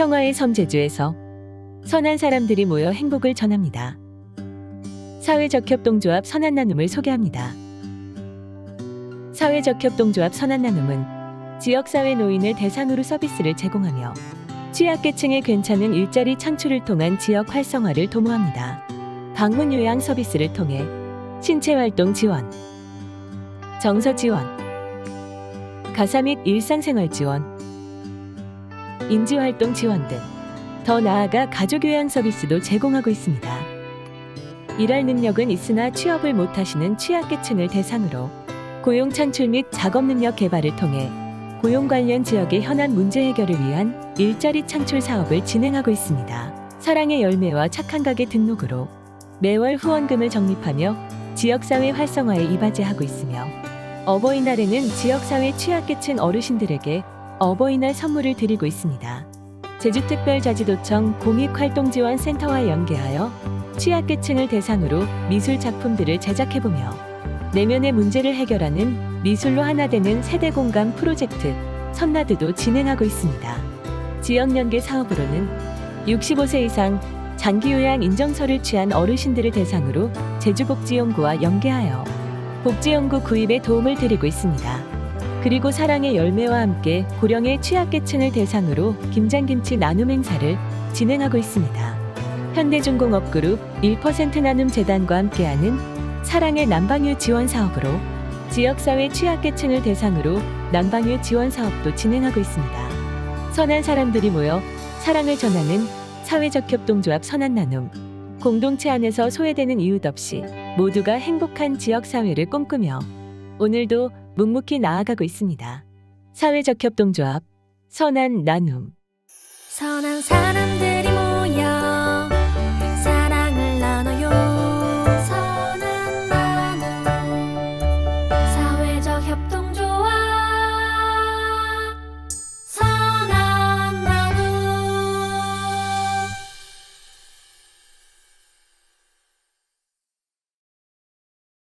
평화의 섬 제주에서 선한 사람들이 모여 행복을 전합니다. 사회적 협동조합 선한 나눔을 소개합니다. 사회적 협동조합 선한 나눔은 지역사회 노인을 대상으로 서비스를 제공하며 취약계층의 괜찮은 일자리 창출을 통한 지역 활성화를 도모합니다. 방문 요양 서비스를 통해 신체 활동 지원, 정서 지원, 가사 및 일상생활 지원, 인지활동 지원 등 더 나아가 가족요양 서비스도 제공하고 있습니다. 일할 능력은 있으나 취업을 못하시는 취약계층을 대상으로 고용 창출 및 작업 능력 개발을 통해 고용 관련 지역의 현안 문제 해결을 위한 일자리 창출 사업을 진행하고 있습니다. 사랑의 열매와 착한 가게 등록으로 매월 후원금을 적립하며 지역사회 활성화에 이바지하고 있으며 어버이날에는 지역사회 취약계층 어르신들에게 어버이날 선물을 드리고 있습니다. 제주특별자치도청 공익활동지원센터와 연계하여 취약계층을 대상으로 미술 작품들을 제작해보며 내면의 문제를 해결하는 미술로 하나 되는 세대 공감 프로젝트 선나드도 진행하고 있습니다. 지역 연계 사업으로는 65세 이상 장기요양 인정서를 취한 어르신들을 대상으로 제주복지연구와 연계하여 복지연구 구입에 도움을 드리고 있습니다. 그리고 사랑의 열매와 함께 고령의 취약계층을 대상으로 김장김치 나눔 행사를 진행하고 있습니다. 현대중공업 그룹 1% 나눔 재단과 함께하는 사랑의 난방유 지원 사업으로 지역사회 취약계층을 대상으로 난방유 지원 사업도 진행하고 있습니다. 선한 사람들이 모여 사랑을 전하는 사회적 협동조합 선한 나눔. 공동체 안에서 소외되는 이웃 없이 모두가 행복한 지역사회를 꿈꾸며 오늘도 묵묵히 나아가고 있습니다. 사회적 협동조합, 선한 나눔. 선한 사람들이 모여 사랑을 나눠요. 선한 나눔. 사회적 협동